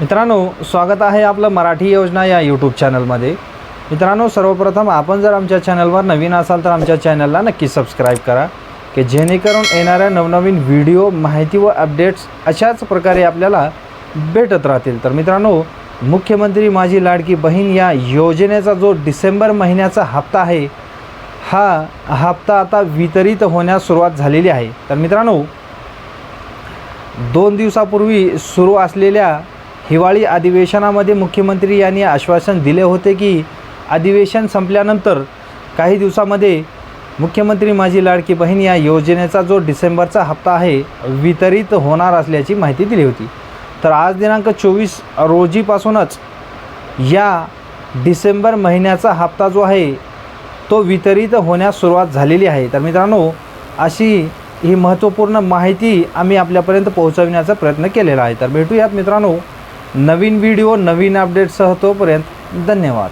मित्रांनो स्वागत आहे आपलं मराठी योजना या यूट्यूब चॅनलमध्ये मित्रांनो सर्वप्रथम आपण जर आमच्या चॅनलवर नवीन असाल तर आमच्या चॅनलला नक्की सबस्क्राईब करा की जेणेकरून येणाऱ्या नवनवीन व्हिडिओ माहिती व अपडेट्स अशाच प्रकारे आपल्याला भेटत राहतील. तर मित्रांनो मुख्यमंत्री माझी लाडकी बहीण या योजनेचा जो डिसेंबर महिन्याचा हप्ता आहे हा हप्ता आता वितरित होण्यास सुरुवात झालेली आहे. तर मित्रांनो दोन दिवसापूर्वी सुरू असलेल्या हिवाळी अधिवेशनामध्ये मुख्यमंत्री यांनी आश्वासन दिले होते की अधिवेशन संपल्यानंतर काही दिवसामध्ये मुख्यमंत्री माझी लाडकी बहीण या योजनेचा जो डिसेंबरचा हप्ता आहे वितरित होणार असल्याची माहिती दिली होती. तर आज दिनांक चोवीस रोजीपासूनच या डिसेंबर महिन्याचा हप्ता जो आहे तो वितरित होण्यास सुरुवात झालेली आहे. तर मित्रांनो अशी ही महत्त्वपूर्ण माहिती आम्ही आपल्यापर्यंत पोहोचवण्याचा प्रयत्न केलेला आहे. तर भेटूयात मित्रांनो. नवीन व्हिडिओ नवीन अपडेटसह तोपर्यंत धन्यवाद.